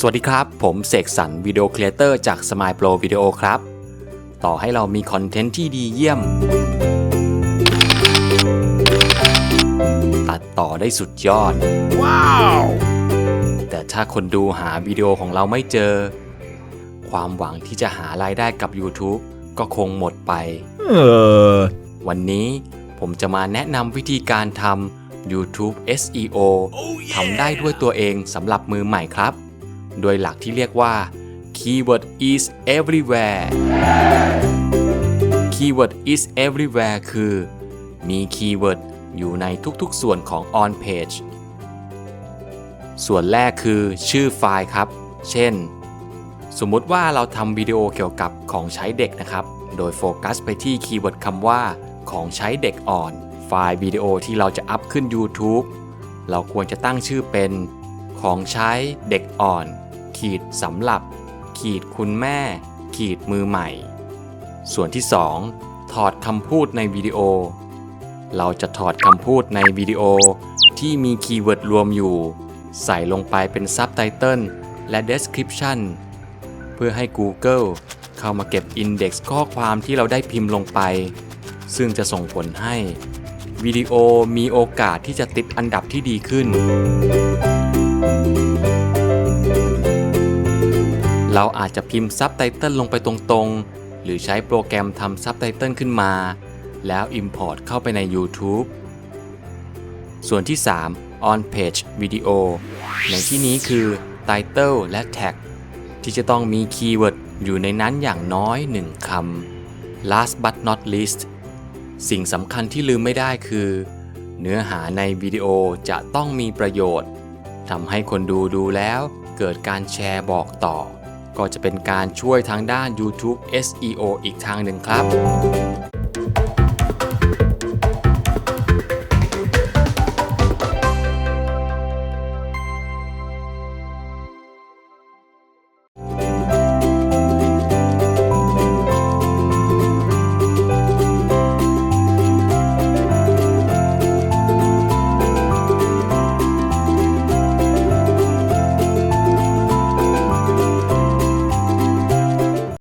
สวัสดีครับ ผมเสกสรรวิดีโอครีเอเตอร์จาก Smile Pro Video ครับ ต่อให้เรามีคอนเทนต์ที่ดีเยี่ยม ตัดต่อได้สุดยอด ว้าว แต่ถ้าคนดูหาวิดีโอของเราไม่เจอ ความหวังที่จะหารายได้กับ YouTube ก็คงหมดไป เออ วันนี้ผมจะมาแนะนำวิธีการทำ YouTube SEO ทำได้ด้วยตัวเองสำหรับมือใหม่ครับ โดยหลักที่เรียกว่า Keyword is everywhere Keyword is everywhere คือ มีคีย์เวิร์ดอยู่ในทุกๆส่วนของ on page ส่วนแรกคือชื่อไฟล์ครับ เช่น สมมุติว่าเราทำวิดีโอเกี่ยวกับของใช้เด็กนะครับ โดยโฟกัสไปที่คีย์เวิร์ดคำว่า ของใช้เด็กอ่อน ไฟล์วิดีโอที่เราจะอัพขึ้น YouTube เราควรจะตั้งชื่อเป็น ของใช้เด็กอ่อน ขีดสำหรับ ขีดคุณแม่ ขีดมือใหม่ ส่วนที่ 2 ถอดคำพูดในวิดีโอ เราจะถอดคำพูดในวิดีโอที่มีคีย์เวิร์ดรวมอยู่ ใส่ลงไปเป็นซับไตเติลและ Description เพื่อให้ Google เข้ามาเก็บ Index ข้อความที่เราได้พิมพ์ลงไป ซึ่งจะส่งผลให้ วิดีโอมีโอกาสที่จะติดอันดับที่ดีขึ้น เราอาจจะพิมพ์ซับไตเติลลงไปตรงๆ หรือใช้โปรแกรมทำซับไตเติลขึ้นมา แล้ว Import เข้าไปใน YouTube ส่วนที่ 3 On Page Video ในที่นี้คือ Title และ Tag ที่จะต้องมีคีย์เวิร์ดอยู่ในนั้นอย่างน้อย 1คำ Last but not least สิ่งสำคัญที่ลืมไม่ได้คือ เนื้อหาในวิดีโอจะต้องมีประโยชน์ทำให้คนดูดูแล้วเกิดการแชร์บอกต่อ ก็จะเป็นการช่วยทางด้าน YouTube SEO อีกทางหนึ่งครับ